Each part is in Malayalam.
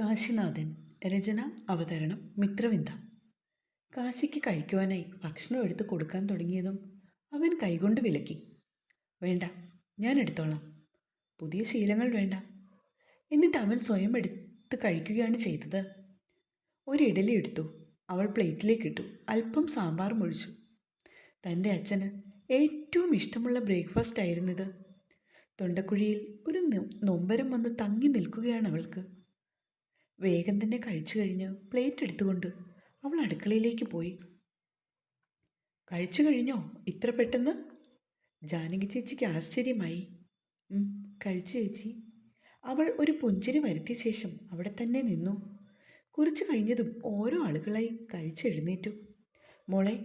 കാശിനാഥൻ രചന അവതരണം മിത്രവിന്ദ. കാശിക്ക് കഴിക്കുവാനായി ഭക്ഷണം എടുത്ത് കൊടുക്കാൻ തുടങ്ങിയതും അവൻ കൈകൊണ്ട് വിലക്കി. വേണ്ട ഞാൻ എടുത്തോളാം. പുതിയ ശീലങ്ങൾ വേണ്ട. എന്നിട്ട് അവൻ സ്വയം എടുത്ത് കഴിക്കുകയാണ് ചെയ്തത്. ഒരു ഇഡലി എടുത്തു. അവൾ പ്ലേറ്റിലേക്ക് ഇട്ടു. അല്പം സാമ്പാർ ഒഴിച്ചു തന്റെ അച്ഛന് ഏറ്റവും ഇഷ്ടമുള്ള ബ്രേക്ക്ഫാസ്റ്റ് ആയിരുന്നിത്. തൊണ്ടക്കുഴിയിൽ ഒരു നൊമ്പരം വന്ന് തങ്ങി നിൽക്കുകയാണ് അവൾക്ക്. വേഗം തന്നെ കഴിച്ചു കഴിഞ്ഞ് പ്ലേറ്റ് എടുത്തുകൊണ്ട് അവൾ അടുക്കളയിലേക്ക് പോയി. കഴിച്ചു കഴിഞ്ഞോ? ഇത്ര പെട്ടെന്ന്? ജാനകി ചേച്ചിക്ക് ആശ്ചര്യമായി. കഴിച്ചു ചേച്ചി. അവൾ ഒരു പുഞ്ചിരി വരുത്തിയ ശേഷം അവിടെ തന്നെ നിന്നു. കുറച്ച് കഴിഞ്ഞതും ഓരോ ആളുകളായി കഴിച്ചെഴുന്നേറ്റു മോളെ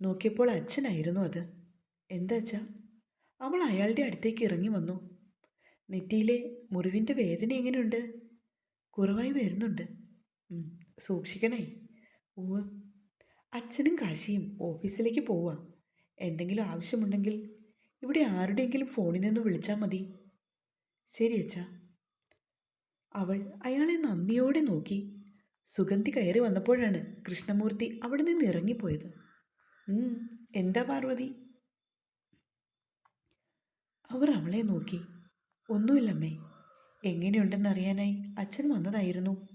നോക്കിയപ്പോൾ അച്ഛനായിരുന്നു അത്. എന്താ അച്ഛാ? അവൾ അയാളുടെ അടുത്തേക്ക് ഇറങ്ങി വന്നു. നെറ്റിയിലെ മുറിവിന്റെ വേദന എങ്ങനെയുണ്ട്? കുറവായി വരുന്നുണ്ട്. സൂക്ഷിക്കണേ. ഓ അച്ഛനും കാശിയും ഓഫീസിലേക്ക് പോവുക എന്തെങ്കിലും ആവശ്യമുണ്ടെങ്കിൽ ഇവിടെ ആരുടെയെങ്കിലും ഫോണിൽ നിന്ന് വിളിച്ചാൽ മതി. ശരി അച്ഛാ. അവൾ അയാളെ നന്ദിയോടെ നോക്കി. സുഗന്ധി കയറി വന്നപ്പോഴാണ് കൃഷ്ണമൂർത്തി അവിടെ നിന്ന് ഇറങ്ങിപ്പോയത്. എന്താ പാർവതി? അവർ അവളെ നോക്കി. ഒന്നുമില്ലമ്മേ. എങ്ങനെയുണ്ടെന്നറിയാനായി അച്ഛൻ വന്നതായിരുന്നു.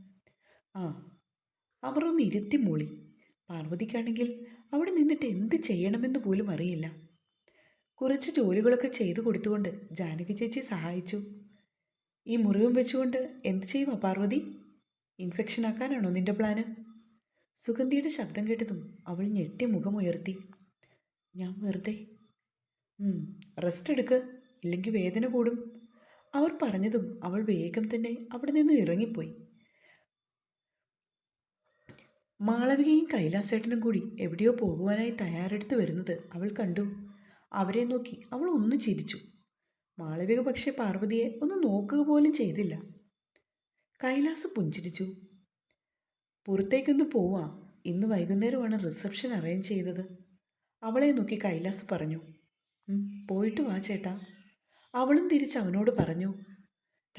ആ അവർ ഒന്ന് ഇരുത്തി മൂളി. പാർവതിക്കാണെങ്കിൽ അവിടെ നിന്നിട്ട് എന്ത് ചെയ്യണമെന്ന് പോലും അറിയില്ല. കുറച്ച് ജോലികളൊക്കെ ചെയ്തു കൊടുത്തുകൊണ്ട് ജാനകി ചേച്ചി സഹായിച്ചു. ഈ മുറിവും വെച്ചുകൊണ്ട് എന്ത് ചെയ്യുമോ പാർവതി? ഇൻഫെക്ഷൻ ആക്കാനാണോ നിന്റെ പ്ലാന്? സുഗന്ധിയുടെ ശബ്ദം കേട്ടതും അവൾ ഞെട്ടി മുഖമുയർത്തി. ഞാൻ വെറുതെ. റെസ്റ്റ് എടുക്ക്. ഇല്ലെങ്കിൽ വേദന കൂടും. അവർ പറഞ്ഞതും അവൾ വേഗം തന്നെ അവിടെ നിന്ന് ഇറങ്ങിപ്പോയി. മാളവികയും കൈലാസേട്ടനും കൂടി എവിടെയോ പോകുവാനായി തയ്യാറെടുത്ത് വരുന്നത് അവൾ കണ്ടു. അവരെ നോക്കി അവൾ ഒന്ന് ചിരിച്ചു. മാളവിക പക്ഷേ പാർവതിയെ ഒന്ന് നോക്കുക പോലും ചെയ്തില്ല. കൈലാസ് പുഞ്ചിരിച്ചു. പുറത്തേക്കൊന്ന് പോവാ. ഇന്ന് വൈകുന്നേരമാണ് റിസപ്ഷൻ അറേഞ്ച് ചെയ്തത്. അവളെ നോക്കി കൈലാസ് പറഞ്ഞു. പോയിട്ട് വാ ചേട്ടാ. അവളും തിരിച്ച് അവനോട് പറഞ്ഞു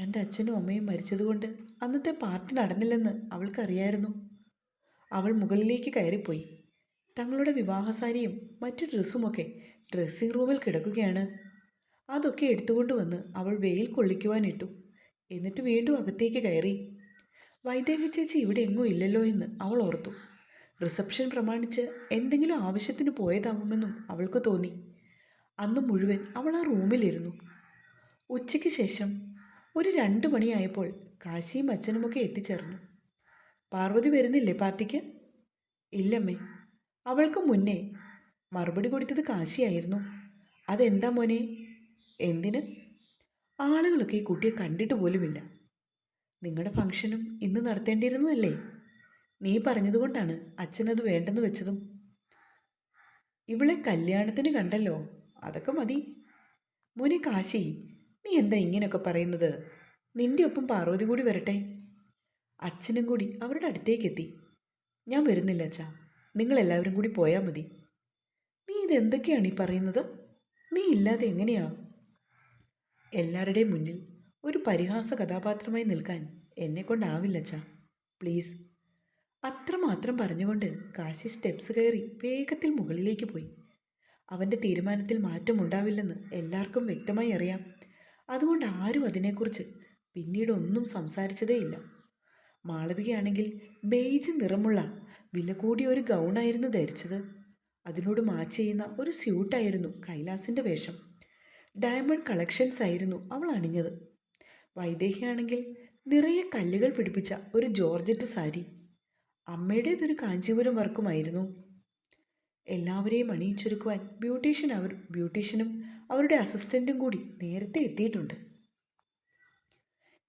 തന്റെ അച്ഛനും അമ്മയും മരിച്ചതുകൊണ്ട് അന്നത്തെ പാർട്ടി നടന്നില്ലെന്ന് അവൾക്കറിയായിരുന്നു. അവൾ മുകളിലേക്ക് കയറിപ്പോയി. തങ്ങളുടെ വിവാഹസാരിയും മറ്റു ഡ്രസ്സുമൊക്കെ ഡ്രസ്സിംഗ് റൂമിൽ കിടക്കുകയാണ്. അതൊക്കെ എടുത്തുകൊണ്ട് വന്ന് അവൾ വെയിൽ കൊള്ളിക്കുവാനിട്ടു. എന്നിട്ട് വീണ്ടും അകത്തേക്ക് കയറി. വൈദേഹ ചേച്ചി ഇവിടെ എങ്ങും ഇല്ലല്ലോ എന്ന് അവൾ ഓർത്തു. റിസപ്ഷൻ പ്രമാണിച്ച് എന്തെങ്കിലും ആവശ്യത്തിന് പോയതാവുമെന്നും അവൾക്ക് തോന്നി. അന്ന് മുഴുവൻ അവൾ ആ റൂമിലിരുന്നു. ഉച്ചയ്ക്ക് ശേഷം ഒരു രണ്ട് മണിയായപ്പോൾ കാശിയും അച്ഛനുമൊക്കെ എത്തിച്ചേർന്നു. പാർവതി വരുന്നില്ലേ പാർട്ടിക്ക്? ഇല്ലമ്മേ. അവൾക്ക് മുന്നേ മറുപടി കൊടുത്തത് കാശിയായിരുന്നു. അതെന്താ മോനെ? എന്തിന്? ആളുകളൊക്കെ ഈ കുട്ടിയെ കണ്ടിട്ട് പോലുമില്ല. നിങ്ങളുടെ ഫംഗ്ഷനും ഇന്ന് നടത്തേണ്ടിയിരുന്നതല്ലേ? നീ പറഞ്ഞതുകൊണ്ടാണ് അച്ഛനത് വേണ്ടെന്ന് വെച്ചതും. ഇവളെ കല്യാണത്തിന് കണ്ടല്ലോ. അതൊക്കെ മതി. മോനെ കാശി നീ എന്താ ഇങ്ങനെയൊക്കെ പറയുന്നത്? നിന്റെ ഒപ്പം പാർവതി കൂടി വരട്ടെ. അച്ഛനും കൂടി അവരുടെ അടുത്തേക്ക് എത്തി. ഞാൻ വരുന്നില്ല അച്ഛാ. നിങ്ങളെല്ലാവരും കൂടി പോയാൽ മതി. നീ ഇതെന്തൊക്കെയാണ് ഈ പറയുന്നത്? നീ ഇല്ലാതെ എങ്ങനെയാ? എല്ലാവരുടെയും മുന്നിൽ ഒരു പരിഹാസ കഥാപാത്രമായി നിൽക്കാൻ എന്നെ കൊണ്ടാവില്ല അച്ഛാ. പ്ലീസ്. അത്രമാത്രം പറഞ്ഞുകൊണ്ട് കാശി സ്റ്റെപ്സ് കയറി വേഗത്തിൽ മുകളിലേക്ക് പോയി. അവന്റെ തീരുമാനത്തിൽ മാറ്റമുണ്ടാവില്ലെന്ന് എല്ലാവർക്കും വ്യക്തമായി അറിയാം. അതുകൊണ്ട് ആരും അതിനെക്കുറിച്ച് പിന്നീട് ഒന്നും സംസാരിച്ചതേയില്ല മാളവികയാണെങ്കിൽ ബേജ് നിറമുള്ള വില കൂടിയ ഒരു ഗൗണായിരുന്നു ധരിച്ചത്. അതിനോട് മാച്ച് ചെയ്യുന്ന ഒരു സ്യൂട്ടായിരുന്നു കൈലാസിന്റെ വേഷം. ഡയമണ്ട് കളക്ഷൻസ് ആയിരുന്നു അവൾ അണിഞ്ഞത്. വൈദേഹിയാണെങ്കിൽ നിറയെ കല്ലുകൾ പിടിപ്പിച്ച ഒരു ജോർജറ്റ് സാരി. അമ്മയുടേതൊരു കാഞ്ചീപുരം വർക്കുമായിരുന്നു. എല്ലാവരെയും അണിയിച്ചൊരുക്കുവാൻ ബ്യൂട്ടീഷ്യൻ അവർ ബ്യൂട്ടീഷ്യനും അവരുടെ അസിസ്റ്റന്റും കൂടി നേരത്തെ എത്തിയിട്ടുണ്ട്.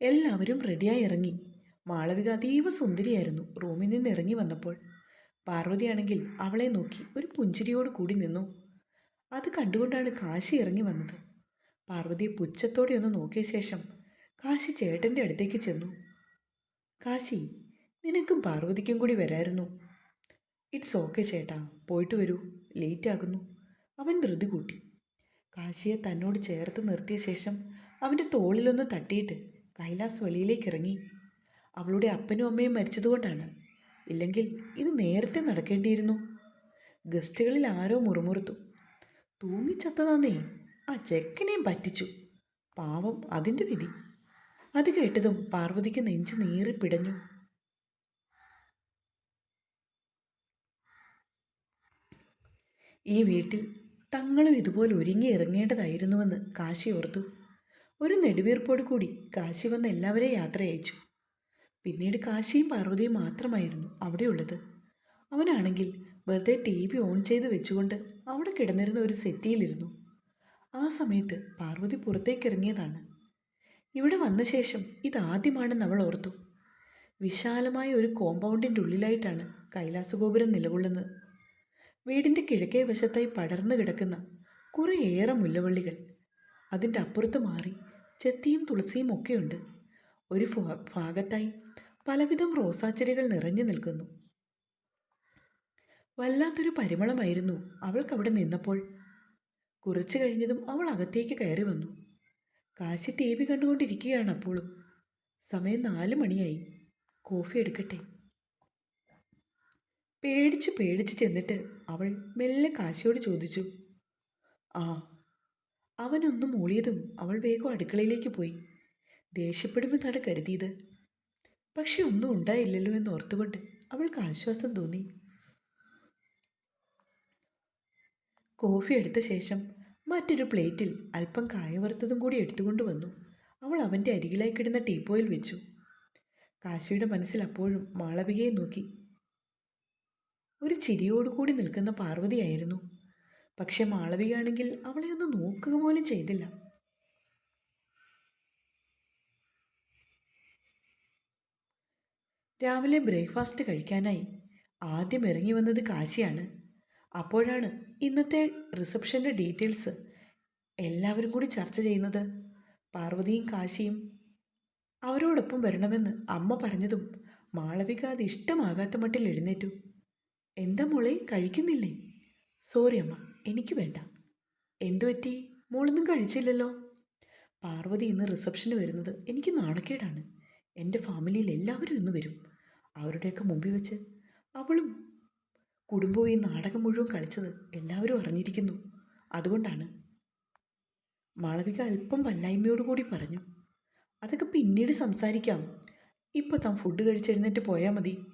എല്ലാവരും റെഡിയായി ഇറങ്ങി. മാളവിക അതീവ സുന്ദരിയായിരുന്നു റൂമിൽ നിന്ന് ഇറങ്ങി വന്നപ്പോൾ. പാർവതിയാണെങ്കിൽ അവളെ നോക്കി ഒരു പുഞ്ചിരിയോട് കൂടി നിന്നു. അത് കണ്ടുകൊണ്ടാണ് കാശി ഇറങ്ങി വന്നത്. പാർവതി പുച്ഛത്തോടെ ഒന്ന് നോക്കിയ ശേഷം കാശി ചേട്ടന്റെ അടുത്തേക്ക് ചെന്നു. കാശി നിനക്കും പാർവതിക്കും കൂടി വരായിരുന്നു. ഇറ്റ്സ് ഓക്കെ ചേട്ടാ പോയിട്ട് വരൂ. ലേറ്റ് ആകുന്നു. അവൻ ധൃതി കൂട്ടി. കാശിയെ തന്നോട് ചേർത്ത് നിർത്തിയ ശേഷം അവന്റെ തോളിലൊന്ന് തട്ടിയിട്ട് കൈലാസ് വെളിയിലേക്ക് ഇറങ്ങി അവളുടെ അപ്പനും അമ്മയും മരിച്ചതുകൊണ്ടാണ്. ഇല്ലെങ്കിൽ ഇത് നേരത്തെ നടക്കേണ്ടിയിരുന്നു. ഗസ്റ്റുകളിൽ ആരോ മുറുമുറുത്തു. തൂങ്ങിച്ചത്തതാന്നേ ആ ചെക്കനെയും പറ്റിച്ചു. പാവം അതിന്റെ വിധി. അത് കേട്ടതും പാർവതിക്ക് നെഞ്ച് നീറി പിടഞ്ഞു. ഈ വീട്ടിൽ തങ്ങളും ഇതുപോലെ ഒരുങ്ങി ഇറങ്ങേണ്ടതായിരുന്നുവെന്ന് കാശി ഓർത്തു. ഒരു നെടുവീർപ്പോട് കൂടി കാശി വന്ന് എല്ലാവരെയും യാത്ര അയച്ചു പിന്നീട് കാശിയും പാർവതിയും മാത്രമായിരുന്നു അവിടെയുള്ളത്. അവനാണെങ്കിൽ വെറുതെ ടി വി ഓൺ ചെയ്ത് വെച്ചുകൊണ്ട് അവിടെ കിടന്നിരുന്ന ഒരു സെറ്റിയിലിരുന്നു. ആ സമയത്ത് പാർവതി പുറത്തേക്ക് ഇറങ്ങിയതാണ് ഇവിടെ വന്ന ശേഷം ഇതാദ്യമാണെന്ന് അവൾ ഓർത്തു. വിശാലമായ ഒരു കോമ്പൗണ്ടിന്റെ ഉള്ളിലായിട്ടാണ് കൈലാസഗോപുരം നിലകൊള്ളുന്നത്. വീടിന്റെ കിഴക്കേ വശത്തായി പടർന്നു കിടക്കുന്ന കുറേയേറെ മുല്ലവള്ളികൾ. അതിന്റെ അപ്പുറത്ത് മാറി ചെത്തിയും തുളസിയും ഒക്കെയുണ്ട്. ഒരു ഭാഗത്തായി പലവിധം റോസാച്ചെടികൾ നിറഞ്ഞു നിൽക്കുന്നു. വല്ലാത്തൊരു പരിമളമായിരുന്നു അവൾക്കവിടെ നിന്നപ്പോൾ. കുറച്ചു കഴിഞ്ഞതും അവൾ അകത്തേക്ക് കയറി വന്നു. കാശി ടി വി കണ്ടുകൊണ്ടിരിക്കുകയാണ് അപ്പോഴും സമയം നാല് മണിയായി. കോഫി എടുക്കട്ടെ? പേടിച്ച് പേടിച്ച് ചെന്നിട്ട് അവൾ മെല്ലെ കാശിയോട് ചോദിച്ചു. ആ അവനൊന്നും മൂളിയതും അവൾ വേഗം അടുക്കളയിലേക്ക് പോയി. ദേഷ്യപ്പെടുമെന്നാണ് കരുതിയത്. പക്ഷെ ഒന്നും ഉണ്ടായില്ലല്ലോ എന്ന് ഓർത്തുകൊണ്ട് അവൾക്ക് ആശ്വാസം തോന്നി. കോഫി എടുത്ത ശേഷം മറ്റൊരു പ്ലേറ്റിൽ അല്പം കായ വറുത്തതും കൂടി എടുത്തുകൊണ്ട് വന്നു. അവൾ അവന്റെ അരികിലായി കിടന്ന ടീപ്പോയിൽ വെച്ചു. കാശിയുടെ മനസ്സിൽ അപ്പോഴും മാളവികയെ നോക്കി. ഒരു ചിരിയോടുകൂടി നിൽക്കുന്ന പാർവതിയായിരുന്നു പക്ഷെ മാളവികയാണെങ്കിൽ അവളെ ഒന്ന് നോക്കുക പോലും ചെയ്തില്ല. രാവിലെ ബ്രേക്ക്ഫാസ്റ്റ് കഴിക്കാനായി ആദ്യം ഇറങ്ങി വന്നത് കാശിയാണ്. അപ്പോഴാണ് ഇന്നത്തെ റിസപ്ഷന്റെ ഡീറ്റെയിൽസ് എല്ലാവരും കൂടി ചർച്ച ചെയ്യുന്നത്. പാർവതിയും കാശിയും അവരോടൊപ്പം വരണമെന്ന് അമ്മ പറഞ്ഞതും മാളവിക അത് ഇഷ്ടമാകാത്ത മട്ടിൽ എഴുന്നേറ്റു. എന്താ മോളെ? കഴിക്കുന്നില്ലേ? സോറി അമ്മ എനിക്ക് വേണ്ട. എന്തുപറ്റി മോളൊന്നും കഴിച്ചില്ലല്ലോ. പാർവതി ഇന്ന് റിസപ്ഷന് വരുന്നത് എനിക്ക് നാണക്കേടാണ്. എന്റെ ഫാമിലിയിൽ എല്ലാവരും ഇന്ന് വരും. അവരുടെയൊക്കെ മുമ്പിൽ വെച്ച് അവളും കുടുംബവും ഈ നാടകം മുഴുവൻ കളിച്ചത് എല്ലാവരും അറിഞ്ഞിരിക്കുന്നു. അതുകൊണ്ടാണ്. മാളവിക അല്പം വല്ലായ്മയോടുകൂടി പറഞ്ഞു. അതൊക്കെ പിന്നീട് സംസാരിക്കാം. ഇപ്പോൾ താൻ ഫുഡ് കഴിച്ചെഴുന്നേറ്റ് പോയാൽ മതി.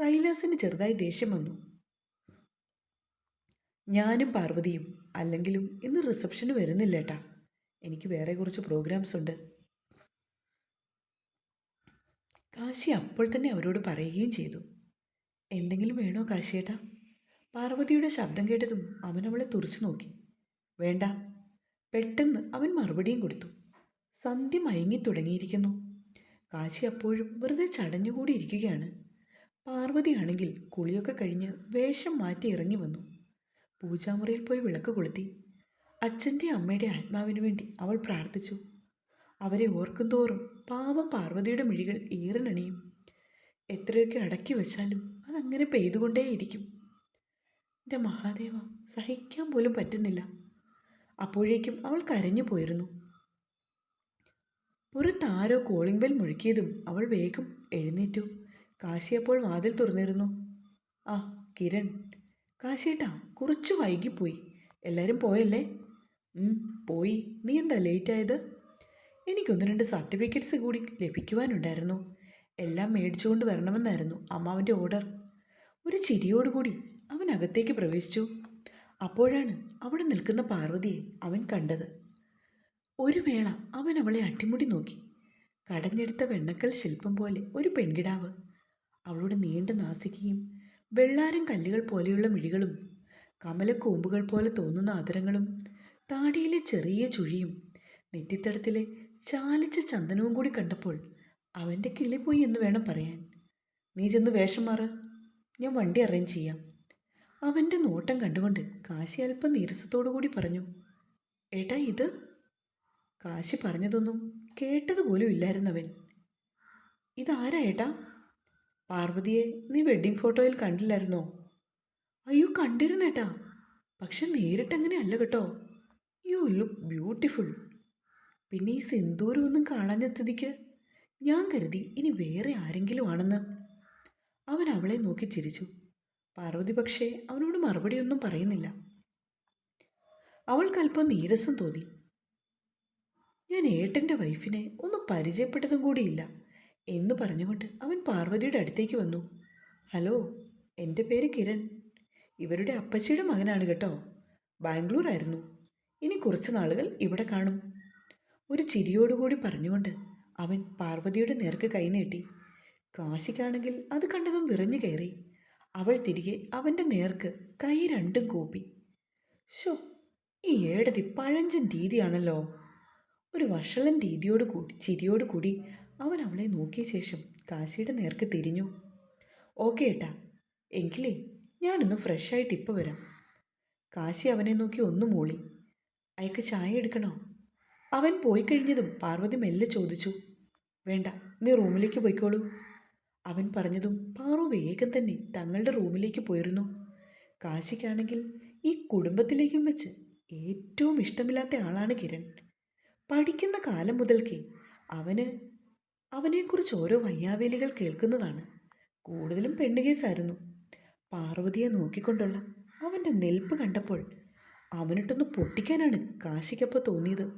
കൈലാസിന് ചെറുതായി ദേഷ്യം വന്നു. ഞാനും പാർവതിയും അല്ലെങ്കിലും ഇന്ന് റിസപ്ഷന് വരുന്നില്ല ഏട്ടാ എനിക്ക് വേറെ കുറച്ച് പ്രോഗ്രാംസ് ഉണ്ട്. കാശി അപ്പോൾ തന്നെ അവരോട് പറയുകയും ചെയ്തു. എന്തെങ്കിലും വേണോ കാശിയേട്ടാ? പാർവതിയുടെ ശബ്ദം കേട്ടതും അവൻ അവളെ തുറച്ചു നോക്കി. വേണ്ട. പെട്ടെന്ന് അവൻ മറുപടിയും കൊടുത്തു. സന്ധ്യ മയങ്ങി തുടങ്ങിയിരിക്കുന്നു. കാശി അപ്പോഴും വെറുതെ ചടഞ്ഞുകൂടി ഇരിക്കുകയാണ് പാർവതിയാണെങ്കിൽ കുളിയൊക്കെ കഴിഞ്ഞ് വേഷം മാറ്റി ഇറങ്ങി വന്നു. പൂജാമുറിയിൽ പോയി വിളക്ക് കൊളുത്തി. അച്ഛന്റെ അമ്മയുടെ ആത്മാവിനു വേണ്ടി അവൾ പ്രാർത്ഥിച്ചു. അവരെ ഓർക്കുന്തോറും പാവം പാർവതിയുടെ മിഴികൾ ഈറനണിയും. എത്രയൊക്കെ അടക്കി വച്ചാലും അതങ്ങനെ പെയ്തുകൊണ്ടേയിരിക്കും. എന്റെ മഹാദേവ സഹിക്കാൻ പോലും പറ്റുന്നില്ല. അപ്പോഴേക്കും അവൾ കരഞ്ഞു പോയിരുന്നു. പുറത്താരോ കോളിംഗ് ബെൽ മുഴുക്കിയതും അവൾ വേഗം എഴുന്നേറ്റു. കാശി അപ്പോൾ വാതിൽ തുറന്നിരുന്നു. ആ കിരൺ കാശിയേട്ടാ കുറച്ച് വൈകിപ്പോയി. എല്ലാവരും പോയല്ലേ? പോയി. നീ എന്താ ലേറ്റ് ആയത്? എനിക്കൊന്ന് രണ്ട് സർട്ടിഫിക്കറ്റ്സ് കൂടി ലഭിക്കുവാനുണ്ടായിരുന്നു. എല്ലാം മേടിച്ചുകൊണ്ട് വരണമെന്നായിരുന്നു അമ്മാവന്റെ ഓർഡർ ഒരു ചിരിയോടുകൂടി അവൻ അകത്തേക്ക് പ്രവേശിച്ചു. അപ്പോഴാണ് അവിടെ നിൽക്കുന്ന പാർവതിയെ അവൻ കണ്ടത്. ഒരു വേള അവൻ അവളെ അട്ടിമുടി നോക്കി. കടഞ്ഞെടുത്ത വെണ്ണക്കൽ ശില്പം പോലെ ഒരു പെൺകിടാവ് അവളുടെ നീണ്ട നാസികയും വെള്ളാരം കല്ലുകൾ പോലെയുള്ള മിഴികളും കമലക്കൂമ്പുകൾ പോലെ തോന്നുന്ന ആദരങ്ങളും താടിയിലെ ചെറിയ ചുഴിയും നെറ്റിത്തടത്തിലെ ചാലിച്ച ചന്ദനവും കൂടി കണ്ടപ്പോൾ അവന്റെ കിളി പോയി എന്ന് വേണം പറയാൻ. നീ ചെന്ന് വേഷം മാറ്. ഞാൻ വണ്ടി അറേഞ്ച് ചെയ്യാം. അവന്റെ നോട്ടം കണ്ടുകൊണ്ട് കാശി അല്പം നീരസത്തോടു കൂടി പറഞ്ഞു ഏട്ടാ ഇത്. കാശി പറഞ്ഞതൊന്നും കേട്ടതുപോലും ഇല്ലായിരുന്നവൻ. ഇതാരാ ഏട്ടാ? പാർവതിയെ നീ വെഡ്ഡിംഗ് ഫോട്ടോയിൽ കണ്ടില്ലായിരുന്നോ? അയ്യോ കണ്ടിരുന്നേട്ടാ. പക്ഷെ നേരിട്ടങ്ങനെ അല്ല കേട്ടോ യു ലുക്ക് ബ്യൂട്ടിഫുൾ പിന്നെ ഈ സിന്ദൂരം ഒന്നും കാണാഞ്ഞ സ്ഥിതിക്ക് ഞാൻ കരുതി ഇനി വേറെ ആരെങ്കിലും ആണെന്ന്. അവൻ അവളെ നോക്കി ചിരിച്ചു. പാർവതി പക്ഷേ അവനോട് മറുപടിയൊന്നും പറയുന്നില്ല. അവൾക്കല്പം നീരസം തോന്നി. ഞാൻ ഏട്ടന്റെ വൈഫിനെ ഒന്നും പരിചയപ്പെട്ടതും കൂടിയില്ല. എന്ന് പറഞ്ഞുകൊണ്ട് അവൻ പാർവതിയുടെ അടുത്തേക്ക് വന്നു. ഹലോ എന്റെ പേര് കിരൺ. ഇവരുടെ അപ്പച്ചിയുടെ മകനാണ് കേട്ടോ. ബാംഗ്ലൂർ ആയിരുന്നു ഇനി കുറച്ച് നാളുകൾ ഇവിടെ കാണും. ഒരു ചിരിയോടുകൂടി പറഞ്ഞുകൊണ്ട് അവൻ പാർവതിയുടെ നേർക്ക് കൈനീട്ടി കാശിക്കാണെങ്കിൽ അത് കണ്ടതും വിറഞ്ഞു കയറി. അവൾ തിരികെ അവന്റെ നേർക്ക് കൈ രണ്ടും കൂപ്പി. ഷോ ഈ ഏടതി പഴഞ്ചൻ രീതിയാണല്ലോ. ഒരു വഷളൻ രീതിയോട് കൂടി ചിരിയോട് കൂടി അവൻ അവളെ നോക്കിയ ശേഷം കാശിയുടെ നേർക്ക് തിരിഞ്ഞു. ഓക്കെ ഏട്ടാ എങ്കിലേ ഞാനൊന്ന് ഫ്രഷായിട്ട് ഇപ്പോൾ വരാം. കാശി അവനെ നോക്കി ഒന്ന് മൂളി. അയക്ക് ചായ എടുക്കണോ? അവൻ പോയി കഴിഞ്ഞതും പാർവതി മെല്ലെ ചോദിച്ചു. വേണ്ട നീ റൂമിലേക്ക് പോയിക്കോളൂ. അവൻ പറഞ്ഞതും പാറു വേഗം തന്നെ തങ്ങളുടെ റൂമിലേക്ക് പോയിരുന്നു. കാശിക്കാണെങ്കിൽ ഈ കുടുംബത്തിലേക്കും വെച്ച് ഏറ്റവും ഇഷ്ടമില്ലാത്ത ആളാണ് കിരൺ. പഠിക്കുന്ന കാലം മുതൽക്കേ അവന് അവനെക്കുറിച്ച് ഓരോ വയ്യാവേലികൾ കേൾക്കുന്നതാണ്. കൂടുതലും പെണ്ണുകേസായിരുന്നു പാർവതിയെ നോക്കിക്കൊണ്ടുള്ള അവന്റെ നെൽപ്പ് കണ്ടപ്പോൾ അവനിട്ടൊന്ന് പൊട്ടിക്കാനാണ് കാശിക്കപ്പോൾ തോന്നിയത്.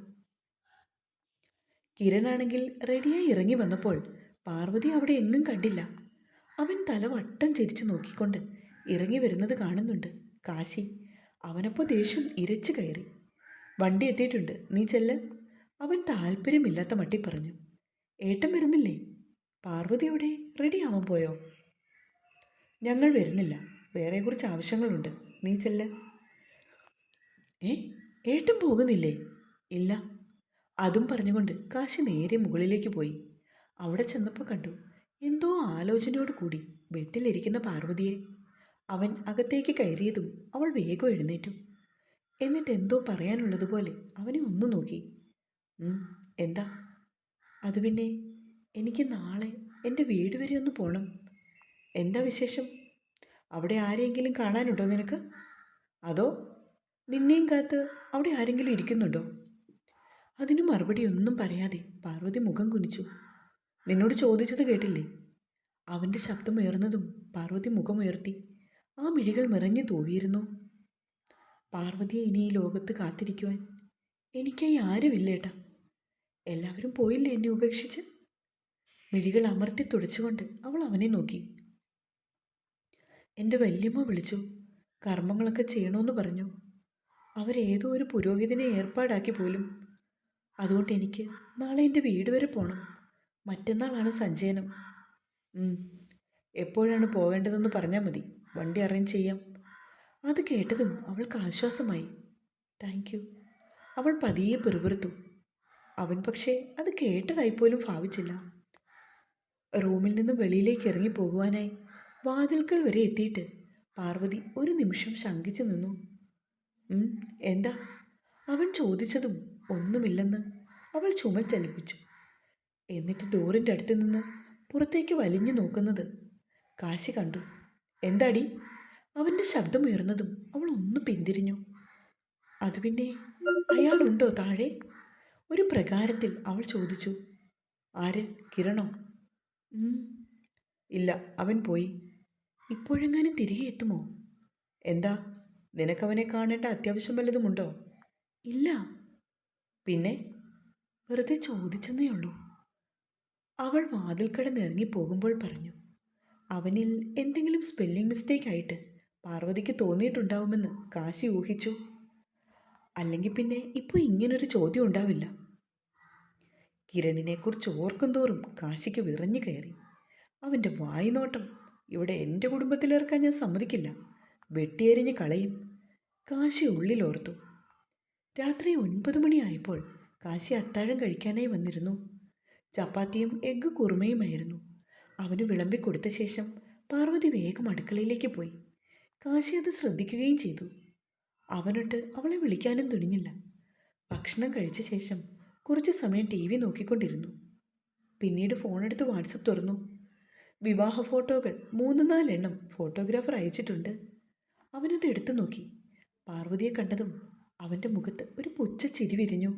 കിരണാണെങ്കിൽ റെഡിയായി ഇറങ്ങി വന്നപ്പോൾ പാർവതി അവിടെ എങ്ങും കണ്ടില്ല. അവൻ തല വട്ടം ചിരിച്ചു നോക്കിക്കൊണ്ട് ഇറങ്ങി വരുന്നത് കാണുന്നുണ്ട് കാശി. അവനപ്പോൾ ദേഷ്യം ഇരച്ചു കയറി. വണ്ടി എത്തിയിട്ടുണ്ട്. നീ ചെല്ല്. അവൻ താല്പര്യമില്ലാത്ത മട്ടി പറഞ്ഞു. ഏട്ടൻ വരുന്നില്ലേ? പാർവതി റെഡി ആവാൻ പോയോ? ഞങ്ങൾ വരുന്നില്ല. വേറെ കുറച്ച് ആവശ്യങ്ങളുണ്ട്. നീ ചെല്ല്. ഏ? ഏട്ടൻ പോകുന്നില്ലേ? ഇല്ല. അതും പറഞ്ഞുകൊണ്ട് കാശി നേരെ മുകളിലേക്ക് പോയി. അവിടെ ചെന്നപ്പോൾ കണ്ടു എന്തോ ആലോചനയോട് കൂടി ബെഡിലിരിക്കുന്ന പാർവതിയെ. അവൻ അകത്തേക്ക് കയറിയതും അവൾ വേഗം എഴുന്നേറ്റു. എന്നിട്ട് എന്തോ പറയാനുള്ളതുപോലെ അവനെ ഒന്നു നോക്കി. എന്താ? അത് പിന്നെ എനിക്ക് നാളെ എന്റെ വീട് വരെ ഒന്ന് പോകണം എന്താ വിശേഷം? അവിടെ ആരെങ്കിലും കാണാനുണ്ടോ നിനക്ക്? അതോ നിന്നെയും കാത്ത് അവിടെ ആരെങ്കിലും ഇരിക്കുന്നുണ്ടോ? അതിന് മറുപടി ഒന്നും പറയാതെ പാർവതി മുഖം കുനിച്ചു. നിന്നോട് ചോദിച്ചത് കേട്ടില്ലേ? അവന്റെ ശബ്ദം ഉയർന്നതും പാർവതി മുഖമുയർത്തി ആ മിഴികൾ നിറഞ്ഞു തൂവിയിരുന്നു പാർവതിയെ ഇനി ഈ ലോകത്ത് കാത്തിരിക്കുവാൻ എനിക്കായി ആരുമില്ലേട്ടാ? എല്ലാവരും പോയില്ലേ എന്നെ ഉപേക്ഷിച്ച്? മിഴികൾ അമർത്തി തുടച്ചുകൊണ്ട് അവൾ അവനെ നോക്കി. എന്റെ വല്യമ്മ വിളിച്ചു. കർമ്മങ്ങളൊക്കെ ചെയ്യണമെന്ന് പറഞ്ഞു. അവരേതോ ഒരു പുരോഹിതനെ ഏർപ്പാടാക്കി പോലും. അതുകൊണ്ട് എനിക്ക് നാളെ എന്റെ വീട് വരെ പോകണം മറ്റന്നാളാണ് സഞ്ചയനം. എപ്പോഴാണ് പോകേണ്ടതെന്ന് പറഞ്ഞാൽ മതി. വണ്ടി അറേഞ്ച് ചെയ്യാം. അത് കേട്ടതും അവൾക്ക് ആശ്വാസമായി. Thank you. അവൾ പതിയെ പെറുപെറുത്തു. അവൻ പക്ഷേ അത് കേട്ടതായി പോലും ഭാവിച്ചില്ല. റൂമിൽ നിന്നും വെളിയിലേക്ക് ഇറങ്ങി പോകുവാനായി വാതിൽക്കൽ വരെ എത്തിയിട്ട് പാർവതി ഒരു നിമിഷം ശങ്കിച്ചു നിന്നു. എന്താ? അവൻ ചോദിച്ചതും ഒന്നുമില്ലെന്ന് അവൾ ചുമൽ ചലിപ്പിച്ചു. എന്നിട്ട് ഡോറിന്റെ അടുത്ത് നിന്ന് പുറത്തേക്ക് വലിഞ്ഞു നോക്കുന്നത് കാശി കണ്ടു. എന്താടി? അവന്റെ ശബ്ദമുയർന്നതും അവൾ ഒന്ന് പിന്തിരിഞ്ഞു. അത് പിന്നെ അയാളുണ്ടോ താഴെ? ഒരു പ്രകാരത്തിൽ അവൾ ചോദിച്ചു ആര്? കിരണോ? ഇല്ല അവൻ പോയി. ഇപ്പോഴെങ്ങാനും തിരികെ എത്തുമോ? എന്താ? നിനക്കവനെ കാണേണ്ട അത്യാവശ്യം വല്ലതുമുണ്ടോ ഇല്ല. പിന്നെ? വെറുതെ ചോദിച്ചെന്നേ ഉള്ളൂ. അവൾ വാതിൽ കടന്ന് ഇറങ്ങിപ്പോകുമ്പോൾ പറഞ്ഞു അവനിൽ എന്തെങ്കിലും സ്പെല്ലിംഗ് മിസ്റ്റേക്ക് ആയിട്ട് പാർവതിക്ക് തോന്നിയിട്ടുണ്ടാവുമെന്ന് കാശി ഊഹിച്ചു. അല്ലെങ്കിൽ പിന്നെ ഇപ്പോൾ ഇങ്ങനൊരു ചോദ്യം ഉണ്ടാവില്ല. കിരണിനെക്കുറിച്ച് ഓർക്കും തോറും കാശിക്ക് വിറഞ്ഞു കയറി. അവന്റെ വായ്നോട്ടം ഇവിടെ എന്റെ കുടുംബത്തിലേർക്കാൻ ഞാൻ സമ്മതിക്കില്ല. വെട്ടിയെരിഞ്ഞ് കളയും. കാശി ഉള്ളിലോർത്തു. രാത്രി ഒൻപത് മണിയായപ്പോൾ കാശി അത്താഴം കഴിക്കാനായി വന്നിരുന്നു. ചപ്പാത്തിയും എഗ്ഗ് കുറുമയുമായിരുന്നു. അവന് വിളമ്പി കൊടുത്ത ശേഷം പാർവതി വേഗം അടുക്കളയിലേക്ക് പോയി. കാശി അത് ശ്രദ്ധിക്കുകയും ചെയ്തു. അവനൊട്ട് അവളെ വിളിക്കാനും തുനിഞ്ഞില്ല. ഭക്ഷണം കഴിച്ച ശേഷം കുറച്ച് സമയം ടി വി നോക്കിക്കൊണ്ടിരുന്നു. പിന്നീട് ഫോണെടുത്ത് വാട്സപ്പ് തുറന്നു. വിവാഹ ഫോട്ടോകൾ മൂന്ന് നാലെണ്ണം ഫോട്ടോഗ്രാഫർ അയച്ചിട്ടുണ്ട്. അവനത് എടുത്തു നോക്കി. പാർവതിയെ കണ്ടതും അവന്റെ മുഖത്ത് ഒരു പുച്ച ചിരി വിരിഞ്ഞു.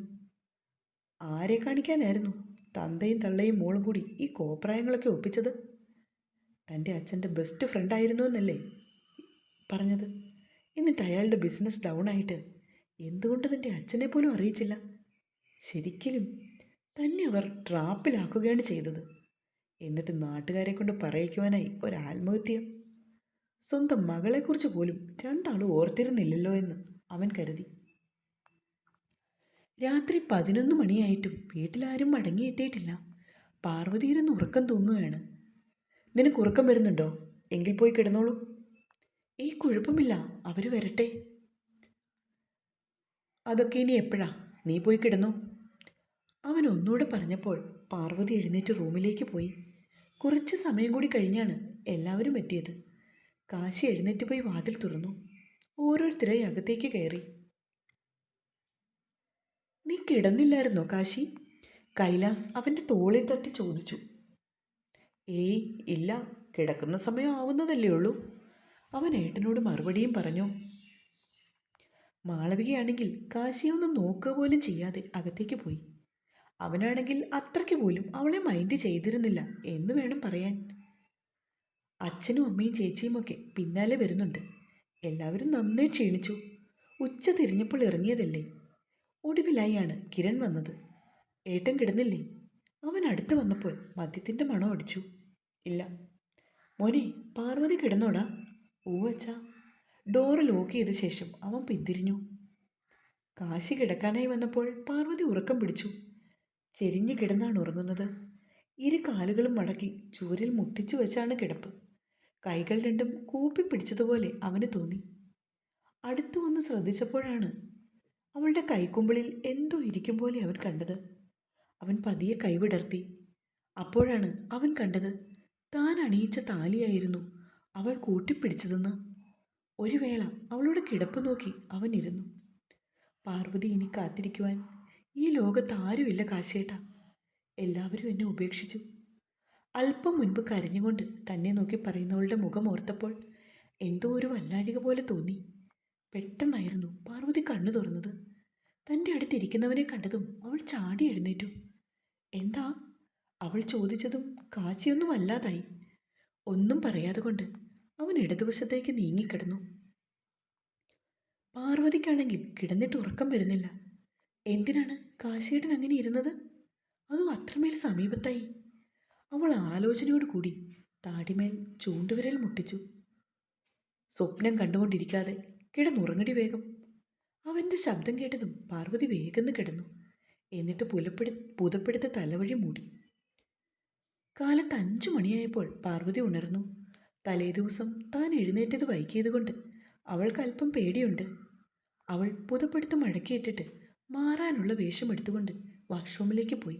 ആരെ കാണിക്കാനായിരുന്നു തന്തയും തള്ളയും മോളും കൂടി ഈ കോപ്രായങ്ങളൊക്കെ ഒപ്പിച്ചത്? തന്റെ അച്ഛന്റെ ബെസ്റ്റ് ഫ്രണ്ടായിരുന്നു എന്നല്ലേ പറഞ്ഞത്. എന്നിട്ട് അയാളുടെ ബിസിനസ് ഡൗൺ ആയിട്ട് എന്തുകൊണ്ട് തന്റെ അച്ഛനെ പോലും അറിയിച്ചില്ല? ശരിക്കലും തന്നെ അവർ ട്രാപ്പിലാക്കുകയാണ് ചെയ്തത്. എന്നിട്ട് നാട്ടുകാരെ കൊണ്ട് പറയിക്കുവാനായി ഒരാത്മഹത്യ. സ്വന്തം മകളെക്കുറിച്ച് പോലും രണ്ടാളും ഓർത്തിരുന്നില്ലല്ലോ എന്ന് അവൻ കരുതി. രാത്രി പതിനൊന്ന് മണിയായിട്ടും വീട്ടിലാരും മടങ്ങിയെത്തിയിട്ടില്ല. പാർവതി ഇരുന്ന് ഉറക്കം തൂങ്ങുകയാണ്. നിനക്ക് ഉറക്കം വരുന്നുണ്ടോ? എങ്കിൽ പോയി കിടന്നോളൂ. ഈ കുഴപ്പമില്ല. അവർ വരട്ടെ. അതൊക്കെ ഇനി എപ്പോഴാ? നീ പോയി കിടന്നു. അവൻ ഒന്നുകൂടെ പറഞ്ഞപ്പോൾ പാർവതി എഴുന്നേറ്റ് റൂമിലേക്ക് പോയി. കുറച്ച് സമയം കൂടി കഴിഞ്ഞാണ് എല്ലാവരും എത്തിയത്. കാശി എഴുന്നേറ്റ് പോയി വാതിൽ തുറന്നു. ഓരോരുത്തരായി അകത്തേക്ക് കയറി. നീ കിടന്നില്ലായിരുന്നോ കാശി? കൈലാസ് അവന്റെ തോളിൽ തട്ടി ചോദിച്ചു. ഏയ് ഇല്ല. കിടക്കുന്ന സമയം ആവുന്നതല്ലേ ഉള്ളൂ. അവൻ ഏട്ടനോട് മറുപടിയും പറഞ്ഞു. മാളവികയാണെങ്കിൽ കാശിയെ ഒന്ന് നോക്കുക പോലും ചെയ്യാതെ അകത്തേക്ക് പോയി. അവനാണെങ്കിൽ അത്രയ്ക്ക് പോലും അവളെ മൈൻഡ് ചെയ്തിരുന്നില്ല എന്ന് വേണം പറയാൻ. അച്ഛനും അമ്മയും ചേച്ചിയുമൊക്കെ പിന്നാലെ വരുന്നുണ്ട്. എല്ലാവരും നന്നേ ക്ഷീണിച്ചു. ഉച്ച തിരിഞ്ഞപ്പോൾ ഇറങ്ങിയതല്ലേ? ഒടുവിലായാണ് കിരൺ വന്നത്. ഏട്ടൻ കിടന്നില്ലേ? അവൻ അടുത്ത് വന്നപ്പോൾ മദ്യത്തിന്റെ മണം അടിച്ചു. ഇല്ല. മോനെ പാർവതി കിടന്നോടാ. അച്ഛാ ഡോറ് ലോക്ക് ചെയ്ത ശേഷം അവൻ പിന്തിരിഞ്ഞു. കാശി കിടക്കാനായി വന്നപ്പോൾ പാർവതി ഉറക്കം പിടിച്ചു. ചെരിഞ്ഞു കിടന്നാണ് ഉറങ്ങുന്നത്. ഇരു കാലുകളും മടക്കി ചുവരിൽ മുട്ടിച്ചു വെച്ചാണ് കിടപ്പ്. കൈകൾ രണ്ടും കൂപ്പി പിടിച്ചതുപോലെ അവന് തോന്നി. അടുത്തു വന്ന് ശ്രദ്ധിച്ചപ്പോഴാണ് അവളുടെ കൈക്കുമ്പിളിൽ എന്തോ ഇരിക്കും പോലെ അവൻ കണ്ടത്. അവൻ പതിയെ കൈവിടർത്തി. അപ്പോഴാണ് അവൻ കണ്ടത് താൻ അണിയിച്ച താലിയായിരുന്നു അവൾ കൂട്ടിപ്പിടിച്ചതെന്ന്. ഒരു വേള അവളുടെ കിടപ്പ് നോക്കി അവൻ ഇരുന്നു. പാർവതി ഇനി കാത്തിരിക്കുവാൻ ഈ ലോകത്ത് ആരുമില്ല കാശേട്ട. എല്ലാവരും എന്നെ ഉപേക്ഷിച്ചു. അല്പം മുൻപ് കരഞ്ഞുകൊണ്ട് തന്നെ നോക്കി പറയുന്നവളുടെ മുഖം ഓർത്തപ്പോൾ എന്തോ ഒരു വല്ലാഴിക പോലെ തോന്നി. പെട്ടെന്നായിരുന്നു പാർവതി കണ്ണു തുറന്നത്. തന്റെ അടുത്തിരിക്കുന്നവനെ കണ്ടതും അവൾ ചാടി എഴുന്നേറ്റു. എന്താ? അവൾ ചോദിച്ചതും കാശിയൊന്നും അല്ലാതായി. ഒന്നും പറയാതെ കൊണ്ട് അവൻ ഇടതുവശത്തേക്ക് നീങ്ങിക്കിടന്നു. പാർവതിക്കാണെങ്കിൽ കിടന്നിട്ട് ഉറക്കം വരുന്നില്ല. എന്തിനാണ് കാശിയേട്ടൻ അങ്ങനെ ഇരുന്നത്? അതോ അത്രമേൽ സമീപത്തായി? അവൾ ആലോചനയോട് കൂടി താടിമേൽ ചൂണ്ടുവിരൽ മുട്ടിച്ചു. സ്വപ്നം കണ്ടുകൊണ്ടിരിക്കാതെ കിടന്നുറങ്ങടി വേഗം. അവന്റെ ശബ്ദം കേട്ടതും പാർവതി വേഗന്ന് കിടന്നു. എന്നിട്ട് പുലപ്പെടു പുതപ്പെടുത്ത് തലവഴി മൂടി. കാലത്ത് അഞ്ചു മണിയായപ്പോൾ പാർവതി ഉണർന്നു. തലേദിവസം താൻ എഴുന്നേറ്റത് വൈകിയതുകൊണ്ട് അവൾക്ക് അല്പം പേടിയുണ്ട്. അവൾ പുതപ്പെടുത്ത് മടക്കിയിട്ടിട്ട് മാറാനുള്ള വേഷം എടുത്തുകൊണ്ട് വാഷ്റൂമിലേക്ക് പോയി.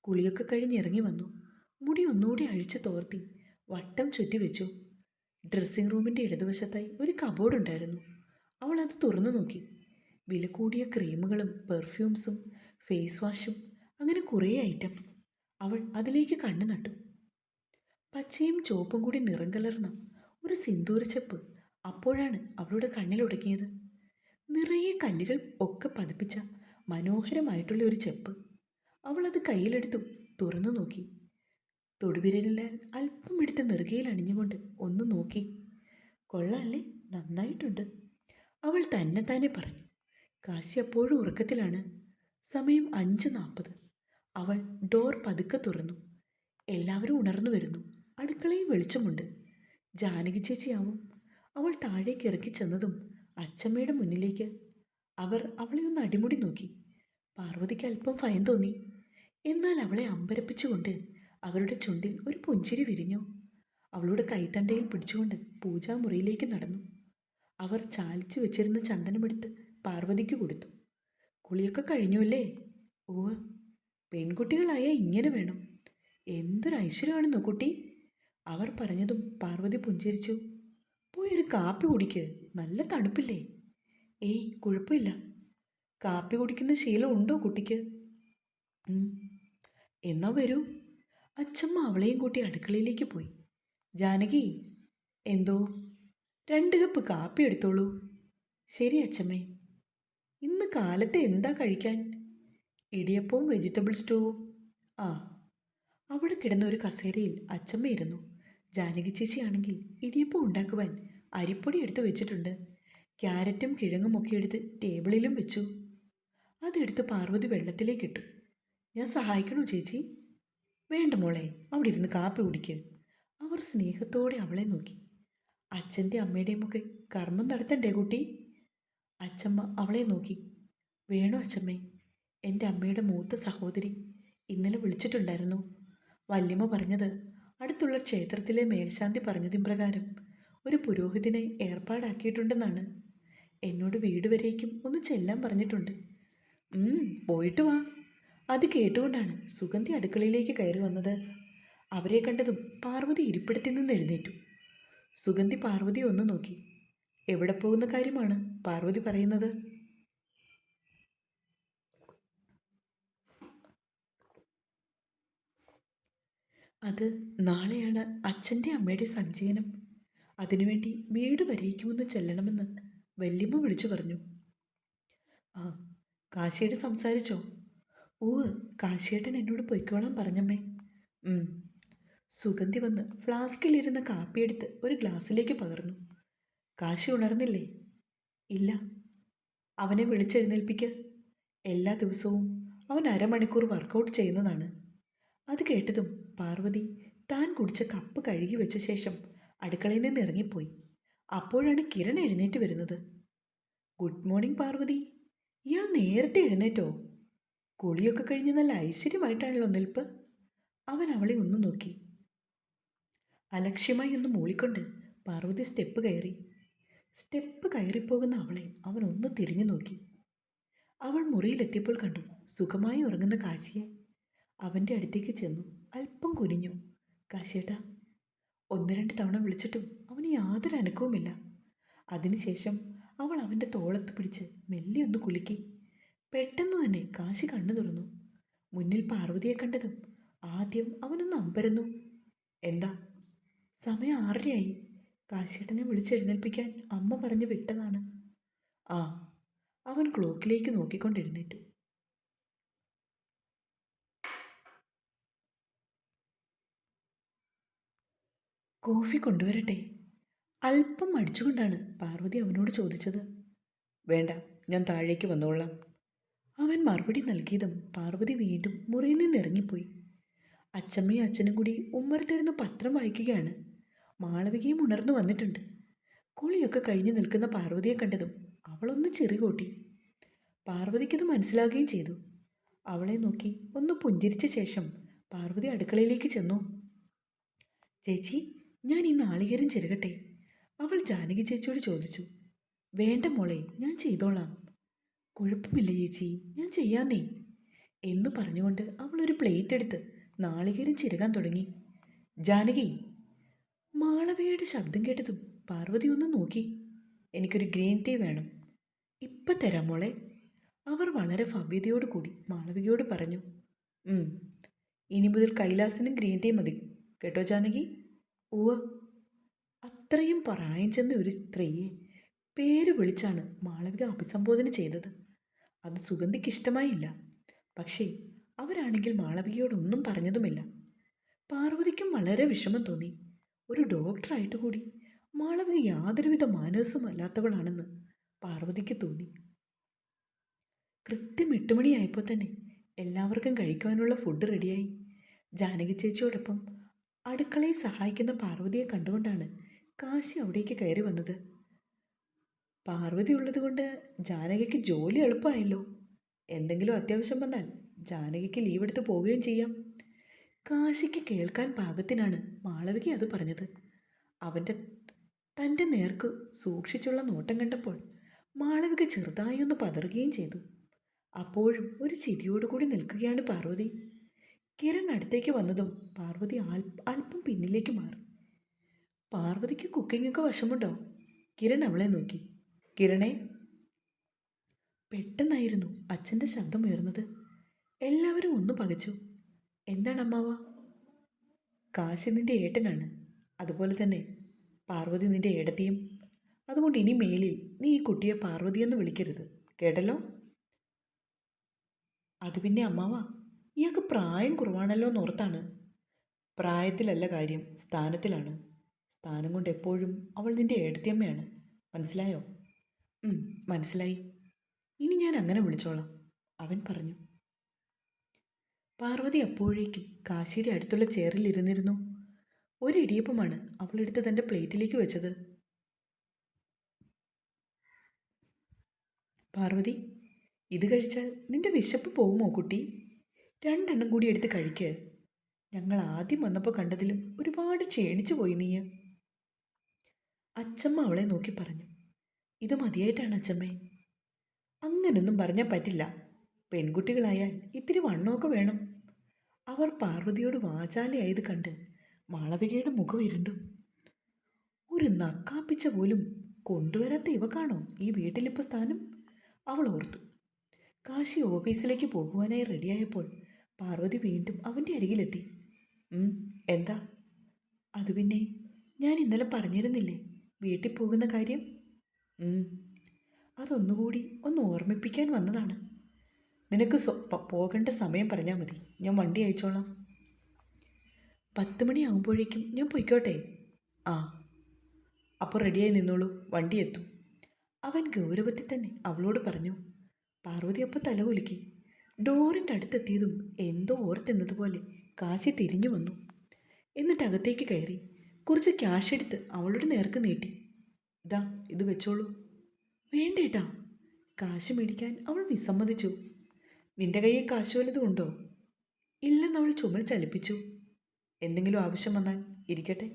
കുളിയൊക്കെ കഴിഞ്ഞ് ഇറങ്ങി വന്നു. മുടി ഒന്നുകൂടി അഴിച്ചു തോർത്തി വട്ടം ചുറ്റി വെച്ചു. ഡ്രസ്സിംഗ് റൂമിന്റെ ഇടതുവശത്തായി ഒരു കബോർഡ് ഉണ്ടായിരുന്നു. അവൾ അത് തുറന്നു നോക്കി. വില കൂടിയ ക്രീമുകളും പെർഫ്യൂംസും ഫേസ് വാഷും അങ്ങനെ കുറേ ഐറ്റംസ്. അവൾ അതിലേക്ക് കണ്ണു നട്ടു പച്ചയും ചുവപ്പും കൂടി നിറം കലർന്ന ഒരു സിന്ദൂരച്ചെപ്പ് അപ്പോഴാണ് അവളുടെ കണ്ണിലുടങ്ങിയത് നിറയെ കല്ലുകൾ ഒക്കെ പതിപ്പിച്ച മനോഹരമായിട്ടുള്ള ഒരു ചെപ്പ്. അവൾ അത് കയ്യിലെടുത്തു തുറന്നു നോക്കി. തൊടുവിരലിലാൽ അല്പം എടുത്ത് നെറുകയിൽ അണിഞ്ഞുകൊണ്ട് ഒന്ന് നോക്കി. കൊള്ളാല്ലേ നന്നായിട്ടുണ്ട് അവൾ തന്നെ തന്നെ പറഞ്ഞു. കാശി അപ്പോഴും ഉറക്കത്തിലാണ്. സമയം അഞ്ച് നാൽപ്പത്. അവൾ ഡോർ പതുക്കെ തുറന്നു. എല്ലാവരും ഉണർന്നു വരുന്നു. അടുക്കളയിൽ വെളിച്ചമുണ്ട്. ജാനകി ചേച്ചിയാവും. അവൾ താഴേക്ക് ഇറക്കി ചെന്നതും അച്ചമ്മയുടെ മുന്നിലേക്ക് അവർ അവളെ ഒന്ന് അടിമുടി നോക്കി. പാർവതിക്ക് അല്പം ഭയം തോന്നി. എന്നാൽ അവളെ അമ്പരപ്പിച്ചുകൊണ്ട് അവരുടെ ചുണ്ടിൽ ഒരു പുഞ്ചിരി വിരിഞ്ഞു. അവളുടെ കൈത്തണ്ടയിൽ പിടിച്ചുകൊണ്ട് പൂജാമുറിയിലേക്ക് നടന്നു. അവർ ചാലിച്ചു വെച്ചിരുന്ന ചന്ദനമെടുത്ത് പാർവതിക്ക് കൊടുത്തു. കുളിയൊക്കെ കഴിഞ്ഞുല്ലേ ഓ പെൺകുട്ടികളായ ഇങ്ങനെ വേണം. എന്തൊരു ഐശ്വര്യമാണെന്നോ കുട്ടി? അവർ പറഞ്ഞതും പാർവതി പുഞ്ചിരിച്ചു. പോയൊരു കാപ്പി കുടിക്ക് നല്ല തണുപ്പില്ലേ? ഏയ് കുഴപ്പമില്ല. കാപ്പി കുടിക്കുന്ന ശീലം ഉണ്ടോ കുട്ടിക്ക്. എന്നാ വരൂ. അച്ഛമ്മ അവളെയും കൂട്ടി അടുക്കളയിലേക്ക് പോയി. ജാനകി എന്തോ? രണ്ട് കപ്പ് കാപ്പി എടുത്തോളൂ. ശരി അച്ഛമ്മേ ഇന്ന് കാലത്തെ എന്താ കഴിക്കാൻ? ഇടിയപ്പവും വെജിറ്റബിൾ സ്റ്റൂവും. ആ. അവിടെ കിടന്ന ഒരു കസേരയിൽ അച്ചമ്മ ഇരുന്നു. ജാനകി ചേച്ചിയാണെങ്കിൽ ഇടിയപ്പം ഉണ്ടാക്കുവാൻ അരിപ്പൊടി എടുത്തു വെച്ചിട്ടുണ്ട്. ക്യാരറ്റും കിഴങ്ങും ഒക്കെ എടുത്ത് ടേബിളിലും വെച്ചു. അതെടുത്ത് പാർവതി വെള്ളത്തിലേക്കിട്ടു ഞാൻ സഹായിക്കണോ ചേച്ചി? വേണ്ട മോളെ അവിടെ ഇരുന്ന് കാപ്പി കുടിക്ക്. അവർ സ്നേഹത്തോടെ അവളെ നോക്കി. അച്ഛന്റെ അമ്മയുടെയും ഒക്കെ കർമ്മം നടത്തണ്ടേ കുട്ടി? അച്ചമ്മ അവളെ നോക്കി. വേണോ അച്ചമ്മേ എന്റെ അമ്മയുടെ മൂത്ത സഹോദരി ഇന്നലെ വിളിച്ചിട്ടുണ്ടായിരുന്നു. വല്യമ്മ പറഞ്ഞത് അടുത്തുള്ള ക്ഷേത്രത്തിലെ മേൽശാന്തി പറഞ്ഞതിൻ ഒരു പുരോഹിതനെ ഏർപ്പാടാക്കിയിട്ടുണ്ടെന്നാണ്. എന്നോട് വീട് വരേക്കും ഒന്ന് ചെല്ലാൻ പറഞ്ഞിട്ടുണ്ട്. പോയിട്ട് വാ. അത് കേട്ടുകൊണ്ടാണ് സുഗന്ധി അടുക്കളയിലേക്ക് കയറി വന്നത്. അവരെ കണ്ടതും പാർവതി ഇരിപ്പിടത്തിൽ നിന്ന് എഴുന്നേറ്റു. സുഗന്ധി പാർവതി ഒന്ന് നോക്കി. എവിടെ പോകുന്ന കാര്യമാണ് പാർവതി പറയുന്നത്? അത് നാളെയാണ് അച്ഛന്റെ അമ്മയുടെ സഞ്ചയനം. അതിനുവേണ്ടി വീട് വരയിക്കുമെന്ന് ചെല്ലണമെന്ന് വല്യമ്മ വിളിച്ചു പറഞ്ഞു. ആ കാശിയുടെ സംസാരിച്ചോ? ഓ കാശിയേട്ടൻ എന്നോട് പൊയ്ക്കോളാൻ പറഞ്ഞമ്മേ. സുഗന്ധി വന്ന് ഫ്ലാസ്കിലിരുന്ന കാപ്പിയെടുത്ത് ഒരു ഗ്ലാസ്സിലേക്ക് പകർന്നു. കാശി ഉണർന്നില്ലേ? ഇല്ല. അവനെ വിളിച്ചെഴുന്നേൽപ്പിക്ക്. എല്ലാ ദിവസവും അവൻ അരമണിക്കൂർ വർക്കൗട്ട് ചെയ്യുന്നതാണ്. അത് കേട്ടതും പാർവതി താൻ കുടിച്ച കപ്പ് കഴുകി വെച്ച ശേഷം അടുക്കളയിൽ നിന്ന് ഇറങ്ങിപ്പോയി. അപ്പോഴാണ് കിരൺ എഴുന്നേറ്റ് വരുന്നത്. Good morning Parvathi. ഇയാൾ നേരത്തെ എഴുന്നേറ്റോ? കുളിയൊക്കെ കഴിഞ്ഞ് നല്ല ഐശ്വര്യമായിട്ടാണല്ലോ നിൽപ്പ്. അവൻ അവളെ ഒന്ന് നോക്കി. അലക്ഷ്യമായി ഒന്ന് മൂളിക്കൊണ്ട് പാർവതി സ്റ്റെപ്പ് കയറി. സ്റ്റെപ്പ് കയറിപ്പോകുന്ന അവളെ അവൻ ഒന്ന് തിരിഞ്ഞു നോക്കി. അവൾ മുറിയിലെത്തിയപ്പോൾ കണ്ടു സുഖമായി ഉറങ്ങുന്ന കാശിയെ. അവന്റെ അടുത്തേക്ക് ചെന്നു. അല്പം കുനിഞ്ഞു. കാശേട്ട ഒന്ന് രണ്ട് തവണ വിളിച്ചിട്ടും അവന് യാതൊരു അനക്കവുമില്ല. അതിനുശേഷം അവൾ അവന്റെ തോളത്ത് പിടിച്ച് മെല്ലെ ഒന്ന് കുലുക്കി. പെട്ടെന്ന് തന്നെ കാശി കണ്ണു തുറന്നു. മുന്നിൽ പാർവതിയെ കണ്ടതും ആദ്യം അവനൊന്ന് അമ്പരന്നു. എന്താ? സമയം ആറരയായി. കാശേട്ടനെ വിളിച്ചെഴുന്നേൽപ്പിക്കാൻ അമ്മ പറഞ്ഞു വിട്ടതാണ്. ആ അവൻ ക്ലോക്കിലേക്ക് നോക്കിക്കൊണ്ട് എഴുന്നേറ്റു കോഫി കൊണ്ടുവരട്ടെ. അല്പം അടിച്ചുകൊണ്ടാണ് പാർവതി അവനോട് ചോദിച്ചത്. വേണ്ട ഞാൻ താഴേക്ക് വന്നോളാം. അവൻ മറുപടി നൽകിയതും പാർവതി വീണ്ടും മുറിയിൽ നിന്ന് ഇറങ്ങിപ്പോയി. അച്ഛമ്മയും അച്ഛനും കൂടി ഉമ്മറത്തിരുന്ന് പത്രം വായിക്കുകയാണ്. മാളവികയും ഉണർന്നു വന്നിട്ടുണ്ട്. കുളിയൊക്കെ കഴിഞ്ഞു നിൽക്കുന്ന പാർവതിയെ കണ്ടതും അവളൊന്ന് ചെറികൂട്ടി പാർവതിക്കത് മനസ്സിലാകുകയും ചെയ്തു. അവളെ നോക്കി ഒന്ന് പുഞ്ചിരിച്ച ശേഷം പാർവതി അടുക്കളയിലേക്ക് ചെന്നു. ചേച്ചി ഞാൻ ഈ നാളികേരം ചെരുകട്ടെ? അവൾ ജാനകി ചേച്ചിയോട് ചോദിച്ചു. വേണ്ട മോളെ ഞാൻ ചെയ്തോളാം. കുഴപ്പമില്ല ചേച്ചി ഞാൻ ചെയ്യാന്നേ. എന്നു പറഞ്ഞുകൊണ്ട് അവൾ ഒരു പ്ലേറ്റ് എടുത്ത് നാളികേരം ചിരകാൻ തുടങ്ങി. ജാനകി മാളവയുടെ ശബ്ദം കേട്ടതും പാർവതി ഒന്ന് നോക്കി. എനിക്കൊരു ഗ്രീൻ ടീ വേണം. ഇപ്പം തരാം മോളെ. അവർ വളരെ ഭവ്യതയോട് കൂടി മാളവികയോട് പറഞ്ഞു. ഇനി മുതൽ കൈലാസിനും ഗ്രീൻ ടീ മതി. കേട്ടോ ജാനകി? ഉവ്വ്. അത്രയും പറയാൻ ചെന്ന ഒരു സ്ത്രീയെ പേര് വിളിച്ചാണ് മാളവിക അഭിസംബോധന ചെയ്തത്. അത് സുഗന്ധിക്ക് ഇഷ്ടമായില്ല. പക്ഷേ അവരാണെങ്കിൽ മാളവികയോടൊന്നും പറഞ്ഞതുമില്ല. പാർവതിക്കും വളരെ വിഷമം തോന്നി. ഒരു ഡോക്ടറായിട്ട് കൂടി. മാളവിക യാതൊരുവിധ മാനസമല്ലാത്തവളാണെന്ന് പാർവതിക്ക് തോന്നി. കൃത്യം എട്ട് മണിയായപ്പോൾ തന്നെ എല്ലാവർക്കും കഴിക്കുവാനുള്ള ഫുഡ് റെഡിയായി. ജാനകി ചേച്ചിയോടൊപ്പം അടുക്കളയിൽ സഹായിക്കുന്ന പാർവതിയെ കണ്ടുകൊണ്ടാണ് കാശി അവിടേക്ക് കയറി വന്നത്. പാർവതി ഉള്ളതുകൊണ്ട് ജാനകിക്ക് ജോലി എളുപ്പമായല്ലോ. എന്തെങ്കിലും അത്യാവശ്യം വന്നാൽ ജാനകിക്ക് ലീവ് എടുത്ത് പോവുകയും ചെയ്യാം. കാശിക്ക് കേൾക്കാൻ പാകത്തിനാണ് മാളവിക അത് പറഞ്ഞത്. അവന്റെ തന്റെ നേർക്ക് സൂക്ഷിച്ചുള്ള നോട്ടം കണ്ടപ്പോൾ മാളവിക ചെറുതായി ഒന്ന് പതറുകയും ചെയ്തു. അപ്പോഴും ഒരു ചിരിയോടുകൂടി നിൽക്കുകയാണ് പാർവതി. കിരൺ അടുത്തേക്ക് വന്നതും പാർവതി അല്പം പിന്നിലേക്ക് മാറി. പാർവതിക്ക് കുക്കിങ്ങൊക്കെ വശമുണ്ടോ? കിരൺ അവളെ നോക്കി. കിരണേ. പെട്ടെന്നായിരുന്നു അച്ഛന്റെ ശബ്ദം ഉയർന്നത്. എല്ലാവരും ഒന്ന് പകച്ചു. എന്താണ് അമ്മാവ? കാശി നിന്റെ ഏട്ടനാണ്. അതുപോലെ തന്നെ പാർവതി നിന്റെ ഏടത്തിയും. അതുകൊണ്ട് ഇനി മേലിൽ നീ ഈ കുട്ടിയെ പാർവതിയെന്ന് വിളിക്കരുത്. കേട്ടല്ലോ? അത് പിന്നെ അമ്മാവ. ഇയാൾക്ക് പ്രായം കുറവാണല്ലോ എന്നോർത്താണ്. പ്രായത്തിലല്ല കാര്യം സ്ഥാനത്തിലാണ്. സ്ഥാനം കൊണ്ട് എപ്പോഴും അവൾ നിന്റെ ഏടത്തിയമ്മയാണ്. മനസ്സിലായോ? മനസ്സിലായി. ഇനി ഞാൻ അങ്ങനെ വിളിച്ചോളാം അവൻ പറഞ്ഞു. പാർവതി അപ്പോഴേക്കും കാശിയുടെ അടുത്തുള്ള ചെയറിൽ ഇരുന്നിരുന്നു. ഒരു ഇടിയപ്പമാണ് അവളെടുത്ത് തന്റെ പ്ലേറ്റിലേക്ക് വെച്ചത്. പാർവതി ഇത് കഴിച്ചാൽ നിന്റെ വിശപ്പ് പോകുമോ കുട്ടി? രണ്ടെണ്ണം കൂടി എടുത്ത് കഴിക്ക്. ഞങ്ങൾ ആദ്യം വന്നപ്പോൾ കണ്ടതിലും ഒരുപാട് ക്ഷീണിച്ചു പോയി നീ അച്ചമ്മ അവളെ നോക്കി പറഞ്ഞു. ഇത് മതിയായിട്ടാണ് അച്ചമ്മേ. അങ്ങനൊന്നും പറഞ്ഞാൽ പറ്റില്ല. പെൺകുട്ടികളായാൽ ഇത്തിരി വണ്ണമൊക്കെ വേണം. അവർ പാർവതിയോട് വാചാലയായത് കണ്ട് മാളവികയുടെ മുഖം ഇരുണ്ടു. ഒരു നക്കാപ്പിച്ച പോലും കൊണ്ടുവരാത്ത കാണോ ഈ വീട്ടിലിപ്പോൾ സ്ഥാനം? അവൾ ഓർത്തു. കാശി ഓഫീസിലേക്ക് പോകുവാനായി റെഡിയായപ്പോൾ പാർവതി വീണ്ടും അവന്റെ അരികിലെത്തി. "ഉം, എന്താ? അത് പിന്നെ ഞാൻ ഇന്നലെ പറഞ്ഞിരുന്നില്ലേ വീട്ടിൽ പോകുന്ന കാര്യം? "ഉം, അതൊന്നുകൂടി ഒന്ന് ഓർമ്മിപ്പിക്കാൻ വന്നതാണ്. നിനക്ക് പോകേണ്ട സമയം പറഞ്ഞാൽ മതി. ഞാൻ വണ്ടി അയച്ചോളാം. പത്ത് മണിയാകുമ്പോഴേക്കും ഞാൻ പൊയ്ക്കോട്ടെ? ആ. അപ്പോൾ റെഡിയായി നിന്നോളൂ. വണ്ടി എത്തും. അവൻ ഗൗരവത്തിൽ തന്നെ അവളോട് പറഞ്ഞു. പാർവതി അപ്പോൾ തലകുലുക്കി. ഡോറിന്റെ അടുത്തെത്തിയതും എന്തോ ഓർത്തെന്നതുപോലെ കാശി തിരിഞ്ഞു വന്നു. എന്നിട്ട് അകത്തേക്ക് കയറി കുറച്ച് ക്യാഷ് എടുത്ത് അവളുടെ നേർക്ക് നീട്ടി. ഇതാ ഇത് വെച്ചോളൂ. വേണ്ടേട്ടാ. കാശ് മേടിക്കാൻ അവൾ വിസമ്മതിച്ചു. നിന്റെ കയ്യിൽ കാശ് വല്ലതും ഉണ്ടോ? ഇല്ലെന്ന് അവൾ ചുമൽ ചലിപ്പിച്ചു. എന്തെങ്കിലും ആവശ്യം വന്നാൽ ഇരിക്കട്ടെ.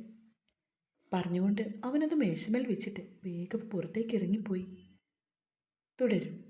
പറഞ്ഞുകൊണ്ട് അവനത് മേശമേൽ വെച്ചിട്ട് വേഗം പുറത്തേക്ക് ഇറങ്ങിപ്പോയി. തുടരും.